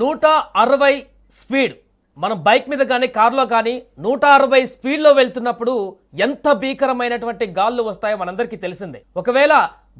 నూట అరవై స్పీడ్. మనం బైక్ మీద కానీ కారులో కానీ నూట అరవై స్పీడ్లో వెళ్తున్నప్పుడు ఎంత భీకరమైనటువంటి గాళ్ళు వస్తాయో మనందరికీ తెలిసిందే. ఒకవేళ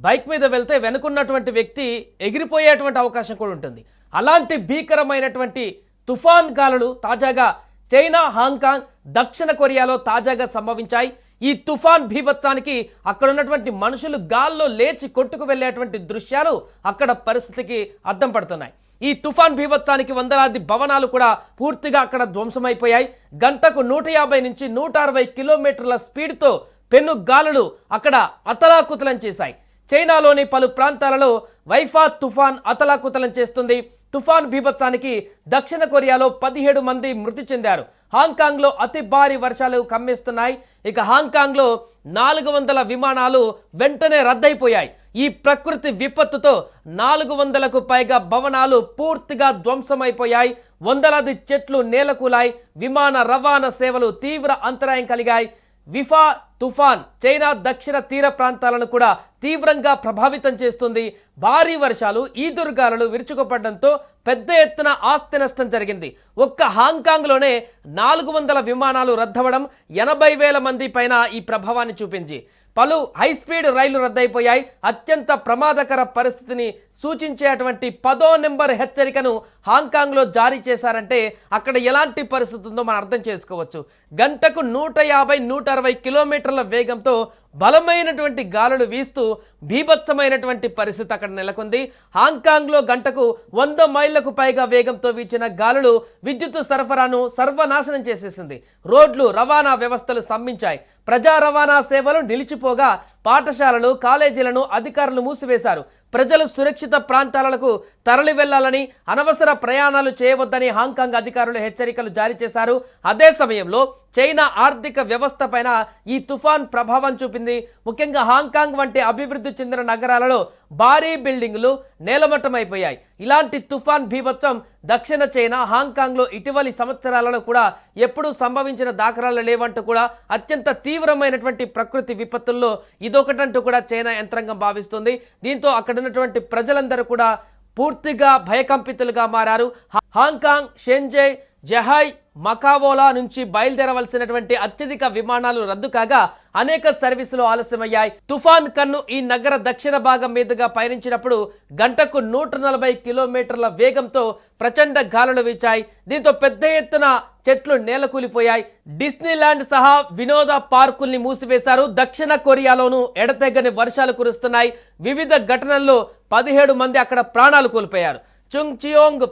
బైక్ మీద వెళ్తే వెనుకున్నటువంటి వ్యక్తి ఎగిరిపోయేటువంటి అవకాశం కూడా ఉంటుంది. అలాంటి భీకరమైనటువంటి తుఫాన్ గాలులు తాజాగా చైనా హాంకాంగ్ దక్షిణ కొరియాలో తాజాగా సంభవించాయి. ఈ తుఫాన్ భీభత్సానికి అక్కడ ఉన్నటువంటి మనుషులు గాల్లో లేచి కొట్టుకు వెళ్ళేటువంటి దృశ్యాలు అక్కడ పరిస్థితికి అద్దం పడుతున్నాయి. ఈ తుఫాన్ భీభత్సానికి వందలాది భవనాలు కూడా పూర్తిగా అక్కడ ధ్వంసమైపోయాయి. గంటకు నూట యాభై నుంచి నూట అరవై కిలోమీటర్ల స్పీడ్తో పెను గాలులు అక్కడ అతలాకుతలం చేశాయి. చైనాలోని పలు ప్రాంతాలలో వైఫా తుఫాన్ అతలాకుతలం చేస్తుంది. తుఫాన్ బీభత్సానికి దక్షిణ కొరియాలో పదిహేడు మంది మృతి చెందారు. హాంకాంగ్లో అతి భారీ వర్షాలు కమ్మేస్తున్నాయి. ఇక హాంకాంగ్లో నాలుగు వందల విమానాలు వెంటనే రద్దయిపోయాయి. ఈ ప్రకృతి విపత్తుతో నాలుగు వందలకు పైగా భవనాలు పూర్తిగా ధ్వంసమైపోయాయి. వందలాది చెట్లు నేలకూలాయి. విమాన రవాణా సేవలు తీవ్ర అంతరాయం కలిగాయి. విఫా తుఫాన్ చైనా దక్షిణ తీర ప్రాంతాలను కూడా తీవ్రంగా ప్రభావితం చేస్తుంది. భారీ వర్షాలు ఈదురుగాలులు విరుచుకుపడడంతో పెద్ద ఎత్తున ఆస్తి నష్టం జరిగింది. ఒక్క హాంకాంగ్లోనే నాలుగు వందల విమానాలు రద్దవడం ఎనభై వేల మంది పైన ఈ ప్రభావాన్ని చూపించి పలు హై స్పీడ్ రైళ్ళు రద్దయిపోయాయి. అత్యంత ప్రమాదకర పరిస్థితిని సూచించేటువంటి పదో నెంబర్ హెచ్చరికను హాంకాంగ్లో జారీ చేశారంటే అక్కడ ఎలాంటి పరిస్థితి ఉందో మనం అర్థం చేసుకోవచ్చు. గంటకు నూట యాభై నూట అరవై కిలోమీటర్ల వేగంతో బలమైనటువంటి గాలులు వీస్తూ బీభత్సమైనటువంటి పరిస్థితి అక్కడ నెలకొంది. హాంకాంగ్లో గంటకు వంద మైళ్ళకు పైగా వేగంతో వీచిన గాలులు విద్యుత్ సరఫరాను సర్వనాశనం చేసేసింది. రోడ్లు రవాణా వ్యవస్థలు స్తంభించాయి. ప్రజా రవాణా సేవలు నిలిచిపోగా పాఠశాలలు కాలేజీలను అధికారులు మూసివేశారు. ప్రజలు సురక్షిత ప్రాంతాలకు తరలి వెళ్ళాలని అనవసర ప్రయాణాలు చేయవద్దని హాంకాంగ్ అధికారులు హెచ్చరికలు జారీ చేశారు. అదే సమయంలో చైనా ఆర్థిక వ్యవస్థ పైన ఈ తుఫాన్ ప్రభావం చూపింది. ముఖ్యంగా హాంకాంగ్ వంటి అభివృద్ధి చెందిన నగరాలలో భారీ బిల్డింగులు నేలమట్టమైపోయాయి. ఇలాంటి తుఫాన్ భీభత్సం దక్షిణ చైనా హాంకాంగ్లో ఇటీవలి సంవత్సరాలలో కూడా ఎప్పుడూ సంభవించిన దాఖలాలు లేవంటూ కూడా అత్యంత తీవ్రమైనటువంటి ప్రకృతి విపత్తుల్లో ఇదొకటంటూ కూడా చైనా యంత్రాంగం భావిస్తుంది. దీంతో అక్కడ ఉన్నటువంటి ప్రజలందరూ కూడా పూర్తిగా భయకంపితులుగా మారారు. హాంకాంగ్ షెంజై జహాయ్ మకావోలా నుంచి బయలుదేరవలసినటువంటి అత్యధిక విమానాలు రద్దు కాగా అనేక సర్వీసులు ఆలస్యమయ్యాయి. తుఫాన్ కన్ను ఈ నగర దక్షిణ భాగం మీదుగా పయనించినప్పుడు గంటకు నూట నలభై కిలోమీటర్ల వేగంతో ప్రచండ గాలులు వీచాయి. దీంతో పెద్ద ఎత్తున చెట్లు నేలకూలిపోయాయి. డిస్నీలాండ్ సహా వినోద పార్కుల్ని మూసివేశారు. దక్షిణ కొరియాలోనూ ఎడతెగని వర్షాలు కురుస్తున్నాయి. వివిధ ఘటనల్లో పదిహేడు మంది అక్కడ ప్రాణాలు కోల్పోయారు. చుంగ్ చియోంగ్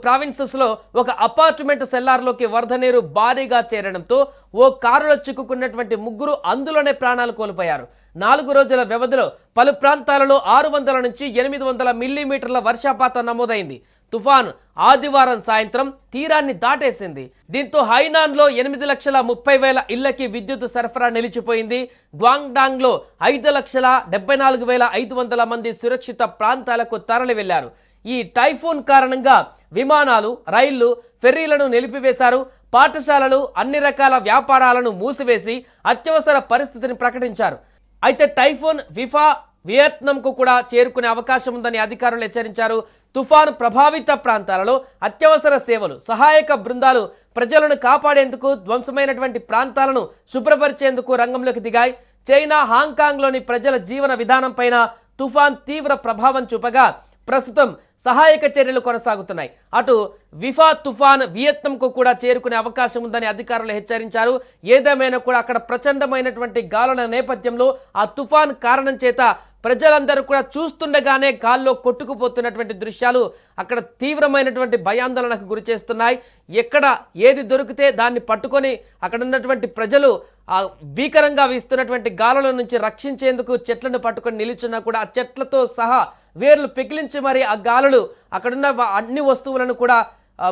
ఒక అపార్ట్మెంట్ సెల్లార్లోకి వరద నీరు భారీగా చేరడంతో ఓ కారులో చిక్కుకున్నటువంటి ముగ్గురు అందులోనే ప్రాణాలు కోల్పోయారు. నాలుగు రోజుల వ్యవధిలో పలు ప్రాంతాలలో ఆరు వందల నుంచి ఎనిమిది వందల మిల్లీమీటర్ల వర్షపాతం నమోదైంది. తుఫాన్ ఆదివారం సాయంత్రం తీరాన్ని దాటేసింది. దీంతో హైనాన్లో ఎనిమిది లక్షల ముప్పై వేల ఇళ్ళకి విద్యుత్ సరఫరా నిలిచిపోయింది. గ్వాంగ్డాంగ్లో ఐదు లక్షల డెబ్బై నాలుగు వేల ఐదు వందల మంది సురక్షిత ప్రాంతాలకు తరలి వెళ్ళారు ఈ టైఫూన్ కారణంగా విమానాలు రైళ్ళు ఫెర్రీలను నిలిపివేశారు. పాఠశాలలు అన్ని రకాల వ్యాపారాలను మూసివేసి అత్యవసర పరిస్థితిని ప్రకటించారు. అయితే టైఫూన్ విఫా వియత్నాంకు కూడా చేరుకునే అవకాశం ఉందని అధికారులు హెచ్చరించారు. తుఫాను ప్రభావిత ప్రాంతాలలో అత్యవసర సేవలు సహాయక బృందాలు ప్రజలను కాపాడేందుకు ధ్వంసమైనటువంటి ప్రాంతాలను శుభ్రపరిచేందుకు రంగంలోకి దిగాయి. చైనా హాంకాంగ్లోని ప్రజల జీవన విధానం పైన తుఫాన్ తీవ్ర ప్రభావం చూపగా ప్రస్తుతం సహాయక చర్యలు కొనసాగుతున్నాయి. అటు విఫా తుఫాన్ వియత్నంకు కూడా చేరుకునే అవకాశం ఉందని అధికారులు హెచ్చరించారు. ఏదేమైనా కూడా అక్కడ ప్రచండమైనటువంటి గాలుల నేపథ్యంలో ఆ తుఫాన్ కారణం చేత ప్రజలందరూ కూడా చూస్తుండగానే గాల్లో కొట్టుకుపోతున్నటువంటి దృశ్యాలు అక్కడ తీవ్రమైనటువంటి భయాందోళనకు గురి చేస్తున్నాయి. ఎక్కడ ఏది దొరికితే దాన్ని పట్టుకొని అక్కడ ఉన్నటువంటి ప్రజలు ఆ భీకరంగా వీస్తున్నటువంటి గాలుల నుంచి రక్షించేందుకు చెట్లను పట్టుకొని నిలుచున్నా కూడా ఆ చెట్లతో సహా వేర్లు పెకిలించి మరి ఆ గాలులు అక్కడున్న అన్ని వస్తువులను కూడా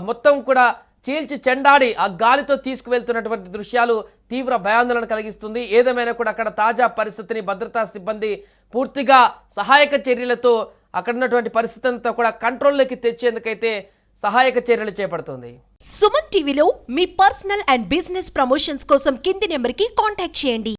మొత్తం కూడా చీల్చి చెండాడి ఆ గాలితో తీసుకువెళ్తున్నటువంటి దృశ్యాలు తీవ్ర భయాందోళన కలిగిస్తుంది. ఏదేమైనా కూడా అక్కడ తాజా పరిస్థితిని భద్రతా సిబ్బంది పూర్తిగా సహాయక చర్యలతో అక్కడ ఉన్నటువంటి పరిస్థితి అంతా కూడా కంట్రోల్లోకి తెచ్చేందుకైతే సహాయక చర్యలు చేపడుతుంది. సుమన్ టీవీలో మీ పర్సనల్ అండ్ బిజినెస్ ప్రమోషన్స్ కోసం కింది నెంబర్కి కాంటాక్ట్ చేయండి.